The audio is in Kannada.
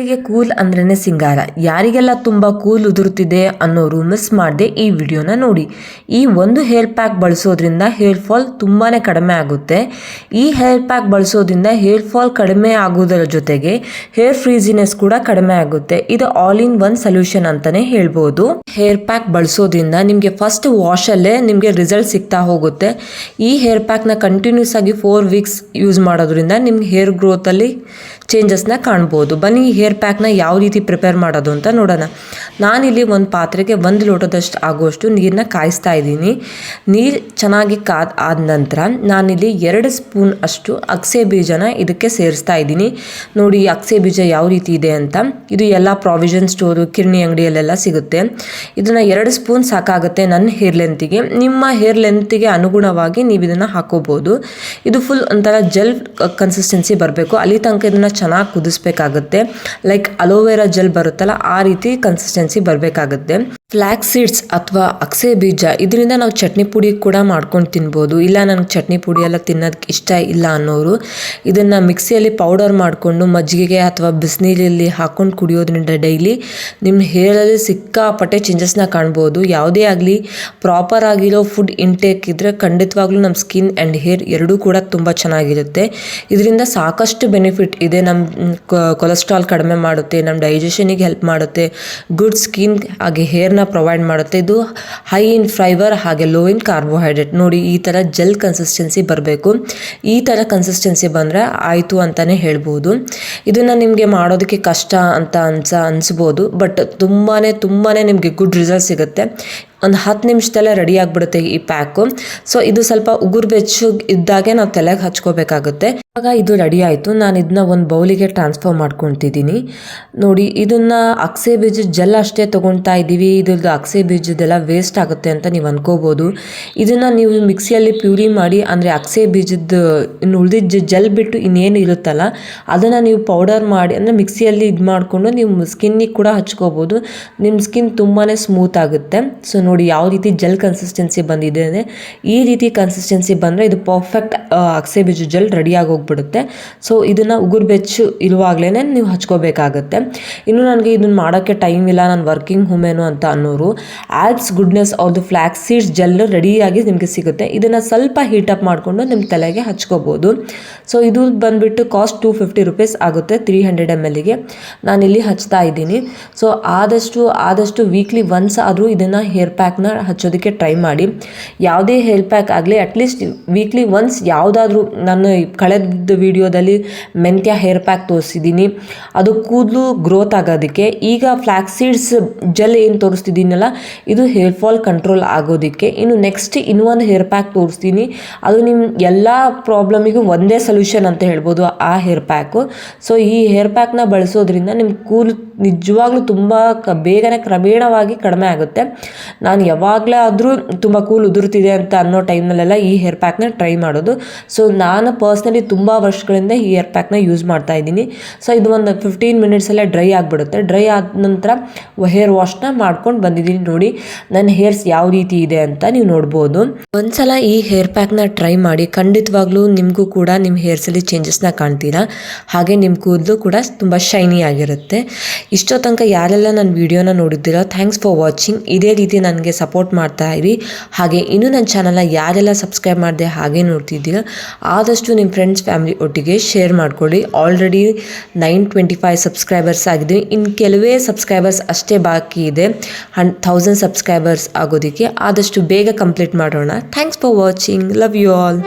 ಹೀಗೆ ಕೂಲ್ ಅಂದ್ರೇ ಸಿಂಗಾರ. ಯಾರಿಗೆಲ್ಲ ತುಂಬ ಕೂಲ್ ಉದುರುತ್ತಿದೆ ಅನ್ನೋರು ಮಿಸ್ ಮಾಡದೆ ಈ ವಿಡಿಯೋನ ನೋಡಿ. ಈ ಒಂದು ಹೇರ್ ಪ್ಯಾಕ್ ಬಳಸೋದ್ರಿಂದ ಹೇರ್ ಫಾಲ್ ತುಂಬಾ ಕಡಿಮೆ ಆಗುತ್ತೆ. ಈ ಹೇರ್ ಪ್ಯಾಕ್ ಬಳಸೋದ್ರಿಂದ ಹೇರ್ ಫಾಲ್ ಕಡಿಮೆ ಆಗೋದರ ಜೊತೆಗೆ ಹೇರ್ ಫ್ರೀಸಿನೆಸ್ ಕೂಡ ಕಡಿಮೆ ಆಗುತ್ತೆ. ಇದು ಆಲ್ ಇನ್ ಒನ್ ಸೊಲ್ಯೂಷನ್ ಅಂತಾನೆ ಹೇಳ್ಬೋದು. ಹೇರ್ ಪ್ಯಾಕ್ ಬಳಸೋದ್ರಿಂದ ನಿಮಗೆ ಫಸ್ಟ್ ವಾಶಲ್ಲೇ ನಿಮಗೆ ರಿಸಲ್ಟ್ ಸಿಗ್ತಾ ಹೋಗುತ್ತೆ. ಈ ಹೇರ್ ಪ್ಯಾಕ್ನ ಕಂಟಿನ್ಯೂಸ್ ಆಗಿ ಫೋರ್ ವೀಕ್ಸ್ ಯೂಸ್ ಮಾಡೋದ್ರಿಂದ ನಿಮ್ಗೆ ಹೇರ್ ಗ್ರೋತಲ್ಲಿ ಚೇಂಜಸ್ನ ಕಾಣ್ಬೋದು. ಬನ್ನಿ ಹೇರ್ ಪ್ಯಾಕ್ನ ಯಾವ ರೀತಿ ಪ್ರಿಪೇರ್ ಮಾಡೋದು ಅಂತ ನೋಡೋಣ. ನಾನಿಲ್ಲಿ ಒಂದು ಪಾತ್ರೆಗೆ ಒಂದು ಲೋಟದಷ್ಟು ಆಗುವಷ್ಟು ನೀರನ್ನ ಕಾಯಿಸ್ತಾ ಇದ್ದೀನಿ. ನೀರು ಚೆನ್ನಾಗಿ ಕಾದ ಆದ ನಂತರ ನಾನಿಲ್ಲಿ ಎರಡು ಸ್ಪೂನ್ ಅಷ್ಟು ಅಗಸೆ ಬೀಜನ ಇದಕ್ಕೆ ಸೇರಿಸ್ತಾ ಇದ್ದೀನಿ. ನೋಡಿ ಅಗಸೆ ಬೀಜ ಯಾವ ರೀತಿ ಇದೆ ಅಂತ. ಇದು ಎಲ್ಲ ಪ್ರಾವಿಷನ್ ಸ್ಟೋರು ಕಿರಣಿ ಅಂಗಡಿಯಲ್ಲೆಲ್ಲ ಸಿಗುತ್ತೆ. ಇದನ್ನು ಎರಡು ಸ್ಪೂನ್ ಸಾಕಾಗುತ್ತೆ ನನ್ನ ಹೇರ್ ಲೆಂತಿಗೆ ನಿಮ್ಮ ಹೇರ್ ಲೆಂತಿಗೆ ಅನುಗುಣವಾಗಿ ನೀವು ಇದನ್ನು ಹಾಕೋಬೋದು. ಇದು ಫುಲ್ ಒಂಥರ ಜೆಲ್ ಕನ್ಸಿಸ್ಟೆನ್ಸಿ ಬರಬೇಕು. ಅಲ್ಲಿ ತನಕ ಇದನ್ನು ಚೆನ್ನಾಗಿ ಕುದಿಸ್ಬೇಕಾಗುತ್ತೆ. ಲೈಕ್ ಅಲೋವೆರಾ ಜೆಲ್ ಬರುತ್ತಲ್ಲ, ಆ ರೀತಿ ಕನ್ಸಿಸ್ಟೆನ್ಸಿ ಬರಬೇಕಾಗುತ್ತೆ. ಫ್ಲ್ಯಾಕ್ ಸೀಡ್ಸ್ ಅಥವಾ ಅಕ್ಸೆ ಬೀಜ, ಇದರಿಂದ ನಾವು ಚಟ್ನಿ ಪುಡಿ ಕೂಡ ಮಾಡ್ಕೊಂಡು ತಿನ್ಬೋದು. ಇಲ್ಲ, ನನಗೆ ಚಟ್ನಿ ಪುಡಿ ಎಲ್ಲ ತಿನ್ನೋದಕ್ಕೆ ಇಷ್ಟ ಇಲ್ಲ ಅನ್ನೋರು ಇದನ್ನು ಮಿಕ್ಸಿಯಲ್ಲಿ ಪೌಡರ್ ಮಾಡಿಕೊಂಡು ಮಜ್ಜಿಗೆಗೆ ಅಥವಾ ಬಿಸಿನೀರಲ್ಲಿ ಹಾಕ್ಕೊಂಡು ಕುಡಿಯೋದ್ರಿಂದ ಡೈಲಿ ನಿಮ್ಮ ಹೇರಲ್ಲಿ ಸಿಕ್ಕಾಪಟ್ಟೆ ಚೇಂಜಸ್ನ ಕಾಣ್ಬೋದು. ಯಾವುದೇ ಆಗಲಿ ಪ್ರಾಪರ್ ಆಗಿರೋ ಫುಡ್ ಇಂಟೇಕ್ ಇದ್ದರೆ ಖಂಡಿತವಾಗ್ಲೂ ನಮ್ಮ ಸ್ಕಿನ್ ಆ್ಯಂಡ್ ಹೇರ್ ಎರಡೂ ಕೂಡ ತುಂಬ ಚೆನ್ನಾಗಿರುತ್ತೆ. ಇದರಿಂದ ಸಾಕಷ್ಟು ಬೆನಿಫಿಟ್ ಇದೆ ನಮ್ಮ ಕೊಲೆಸ್ಟ್ರಾಲ್ ಕಡಿಮೆ ಮಾಡುತ್ತೆ ನಮ್ಮ ಡೈಜೆಷನಿಗೆ ಹೆಲ್ಪ್ ಮಾಡುತ್ತೆ ಗುಡ್ ಸ್ಕಿನ್ ಹಾಗೆ ಹೇರ್ನ ಪ್ರೊವೈಡ್ ಮಾಡುತ್ತೆ. ಇದು ಹೈ ಇನ್ ಫೈಬರ್ ಹಾಗೆ ಲೋ ಇನ್ ಕಾರ್ಬೋಹೈಡ್ರೇಟ್ ನೋಡಿ, ಈ ಥರ ಜೆಲ್ ಕನ್ಸಿಸ್ಟೆನ್ಸಿ ಬರಬೇಕು. ಈ ಥರ ಕನ್ಸಿಸ್ಟೆನ್ಸಿ ಬಂದರೆ ಆಯಿತು ಅಂತಲೇ ಹೇಳ್ಬೋದು. ಇದನ್ನು ನಿಮಗೆ ಮಾಡೋದಕ್ಕೆ ಕಷ್ಟ ಅಂತ ಅನ್ಸ, ಅನಿಸ್ಬೋದು. ಬಟ್ ತುಂಬಾ ತುಂಬಾ ನಿಮಗೆ ಗುಡ್ ರಿಸಲ್ಟ್ ಸಿಗುತ್ತೆ. ಒಂದು ಹತ್ತು ನಿಮಿಷದಲ್ಲೇ ರೆಡಿ ಆಗಿಬಿಡುತ್ತೆ ಈ ಪ್ಯಾಕು ಸೊ ಇದು ಸ್ವಲ್ಪ ಉಗುರು ಬೆಚ್ಚಗೆ ಇದ್ದಾಗೆ ನಾವು ತಲೆಗೆ ಹಚ್ಕೋಬೇಕಾಗುತ್ತೆ. ಇವಾಗ ಇದು ರೆಡಿ ಆಯಿತು. ನಾನು ಇದನ್ನ ಒಂದು ಬೌಲಿಗೆ ಟ್ರಾನ್ಸ್ಫರ್ ಮಾಡ್ಕೊತಿದ್ದೀನಿ ನೋಡಿ, ಇದನ್ನ ಅಕ್ಸೆ ಬೀಜ ಜೆಲ್ ಅಷ್ಟೇ ತೊಗೊಳ್ತಾ ಇದ್ದೀವಿ ಇದ್ರದ್ದು ಅಕ್ಸೆ ಬೀಜದೆಲ್ಲ ವೇಸ್ಟ್ ಆಗುತ್ತೆ ಅಂತ ನೀವು ಅನ್ಕೋಬೋದು. ಇದನ್ನು ನೀವು ಮಿಕ್ಸಿಯಲ್ಲಿ ಪ್ಯೂರಿ ಮಾಡಿ, ಅಂದರೆ ಅಕ್ಸೆ ಬೀಜದ, ಇನ್ನು ಉಳಿದಿದ್ದ ಜೆಲ್ ಬಿಟ್ಟು ಇನ್ನೇನು ಇರುತ್ತಲ್ಲ, ಅದನ್ನು ನೀವು ಪೌಡರ್ ಮಾಡಿ, ಅಂದರೆ ಮಿಕ್ಸಿಯಲ್ಲಿ ಇದು ಮಾಡಿಕೊಂಡು ನೀವು ಸ್ಕಿನ್ನಿಗೆ ಕೂಡ ಹಚ್ಕೋಬೋದು. ನಿಮ್ಮ ಸ್ಕಿನ್ ತುಂಬಾ ಸ್ಮೂತ್ ಆಗುತ್ತೆ. ಸೊ ನೋಡಿ ಯಾವ ರೀತಿ ಜೆಲ್ ಕನ್ಸಿಸ್ಟೆನ್ಸಿ ಬಂದಿದೆ ಈ ರೀತಿ ಕನ್ಸಿಸ್ಟೆನ್ಸಿ ಬಂದರೆ ಇದು ಪರ್ಫೆಕ್ಟ್ ಅಕ್ಸೆ ಬೀಜ ಜೆಲ್ ರೆಡಿಯಾಗಿ ಹೋಗ್ಬಿಡುತ್ತೆ ಸೊ ಇದನ್ನು ಉಗುರು ಬೆಚ್ಚು ಇರುವಾಗಲೇ ನೀವು ಹಚ್ಕೋಬೇಕಾಗತ್ತೆ. ಇನ್ನು ನನಗೆ ಇದನ್ನು ಮಾಡೋಕ್ಕೆ ಟೈಮ್ ಇಲ್ಲ, ನಾನು ವರ್ಕಿಂಗ್ ವುಮೆನು ಅಂತ ಅನ್ನೋರು ಆ್ಯಡ್ಸ್ ಗುಡ್ನೆಸ್ ಅವ್ರದ್ದು ಫ್ಲ್ಯಾಕ್ಸ್ ಸೀಡ್ಸ್ ಜೆಲ್ ರೆಡಿಯಾಗಿ ನಿಮಗೆ ಸಿಗುತ್ತೆ. ಇದನ್ನು ಸ್ವಲ್ಪ ಹೀಟಪ್ ಮಾಡಿಕೊಂಡು ನಿಮ್ಮ ತಲೆಗೆ ಹಚ್ಕೋಬೋದು. ಸೊ ಇದು ಬಂದುಬಿಟ್ಟು ಕಾಸ್ಟ್ ಟೂ ಫಿಫ್ಟಿ ರುಪೀಸ್ ಆಗುತ್ತೆ ತ್ರೀ ಹಂಡ್ರೆಡ್ ಎಂ ನಾನು ಇಲ್ಲಿ ಹಚ್ತಾ ಇದ್ದೀನಿ. ಸೊ ಆದಷ್ಟು ಆದಷ್ಟು ವೀಕ್ಲಿ ಒನ್ಸ್ ಆದರೂ ಇದನ್ನು ಹೇರ್ ಪ್ಯಾಕ್ನ ಹಚ್ಚೋದಕ್ಕೆ ಟ್ರೈ ಮಾಡಿ. ಯಾವುದೇ ಹೇರ್ ಪ್ಯಾಕ್ ಆಗಲಿ ಅಟ್ಲೀಸ್ಟ್ ವೀಕ್ಲಿ ಒನ್ಸ್ ಯಾವುದಾದ್ರೂ, ನಾನು ಕಳೆದ ವಿಡಿಯೋದಲ್ಲಿ ಮೆಂತ್ಯ ಹೇರ್ ಪ್ಯಾಕ್ ತೋರಿಸಿದ್ದೀನಿ. ಅದು ಕೂದಲು ಗ್ರೋತ್ ಆಗೋದಕ್ಕೆ. ಈಗ ಫ್ಲ್ಯಾಕ್ ಸೀಡ್ಸ್ ಜೆಲ್ ಏನು ತೋರಿಸ್ತಿದ್ದೀನಲ್ಲ, ಇದು ಹೇರ್ ಫಾಲ್ ಕಂಟ್ರೋಲ್ ಆಗೋದಕ್ಕೆ. ಇನ್ನು ನೆಕ್ಸ್ಟ್ ಇನ್ನೊಂದು ಹೇರ್ ಪ್ಯಾಕ್ ತೋರಿಸ್ತೀನಿ. ಅದು ನಿಮ್ಮ ಎಲ್ಲ ಪ್ರಾಬ್ಲಮಿಗೂ ಒಂದೇ ಸೊಲ್ಯೂಷನ್ ಅಂತ ಹೇಳ್ಬೋದು ಆ ಹೇರ್ ಪ್ಯಾಕು ಸೊ ಈ ಹೇರ್ ಪ್ಯಾಕ್ನ ಬಳಸೋದ್ರಿಂದ ನಿಮ್ಮ ಕೂಲ್ ನಿಜವಾಗ್ಲೂ ತುಂಬ ಕ, ಬೇಗನೆ ಕ್ರಮೇಣವಾಗಿ ಕಡಿಮೆ ಆಗುತ್ತೆ. ನಾನು ಯಾವಾಗಲೇ ಆದರೂ ತುಂಬ ಕೂಲ್ ಉದುರ್ತಿದೆ ಅಂತ ಅನ್ನೋ ಟೈಮ್ನಲ್ಲೆಲ್ಲ ಈ ಹೇರ್ ಪ್ಯಾಕ್ನ ಟ್ರೈ ಮಾಡೋದು. ಸೊ ನಾನು ಪರ್ಸ್ನಲಿ ತುಂಬ ವರ್ಷಗಳಿಂದ ಈ ಹೇರ್ ಪ್ಯಾಕ್ನ ಯೂಸ್ ಮಾಡ್ತಾ ಇದ್ದೀನಿ. ಸೊ ಇದು ಒಂದು ಫಿಫ್ಟೀನ್ ಮಿನಿಟ್ಸಲ್ಲೇ ಡ್ರೈ ಆಗಿಬಿಡುತ್ತೆ. ಡ್ರೈ ಆದ ನಂತರ ಹೇರ್ ವಾಶ್ನ ಮಾಡ್ಕೊಂಡು ಬಂದಿದ್ದೀನಿ ನೋಡಿ. ನನ್ನ ಹೇರ್ಸ್ ಯಾವ ರೀತಿ ಇದೆ ಅಂತ ನೀವು ನೋಡ್ಬೋದು. ಒಂದ್ಸಲ ಈ ಹೇರ್ ಪ್ಯಾಕ್ನ ಟ್ರೈ ಮಾಡಿ ಖಂಡಿತವಾಗ್ಲೂ ನಿಮಗೂ ಕೂಡ ನಿಮ್ಮ ಹೇರ್ಸಲ್ಲಿ ಚೇಂಜಸ್ನ ಕಾಣ್ತೀರಾ? ಹಾಗೆ ನಿಮ್ಮ ಕೂದಲು ಕೂಡ ತುಂಬ ಶೈನಿ ಆಗಿರುತ್ತೆ. ಇಷ್ಟೋ ತನಕ ಯಾರೆಲ್ಲ ನನ್ನ ವಿಡಿಯೋನ ನೋಡಿದ್ದೀರಾ ಥ್ಯಾಂಕ್ಸ್ ಫಾರ್ ವಾಚಿಂಗ್ ಇದೇ ರೀತಿ ನನಗೆ ಸಪೋರ್ಟ್ ಮಾಡ್ತಾ ಇರಿ. ಹಾಗೆ ಇನ್ನೂ ನನ್ನ ಚಾನಲ್ನ ಯಾರೆಲ್ಲ ಸಬ್ಸ್ಕ್ರೈಬ್ ಮಾಡಿದೆ ಹಾಗೆ ನೋಡ್ತಿದ್ದೀರಾ, ಆದಷ್ಟು ನಿಮ್ಮ ಫ್ರೆಂಡ್ಸ್ ಫ್ಯಾಮಿಲಿ ಒಟ್ಟಿಗೆ ಶೇರ್ ಮಾಡಿಕೊಳ್ಳಿ. Already nine twenty five subscribers ಆಗಿದ್ದೀವಿ ಇನ್ನು ಕೆಲವೇ ಸಬ್ಸ್ಕ್ರೈಬರ್ಸ್ ಅಷ್ಟೇ ಬಾಕಿ ಇದೆ. ಹನ್ ಥೌಸಂಡ್ ಸಬ್ಸ್ಕ್ರೈಬರ್ಸ್ ಆಗೋದಕ್ಕೆ ಆದಷ್ಟು ಬೇಗ ಕಂಪ್ಲೀಟ್ ಮಾಡೋಣ. Thanks for watching love you all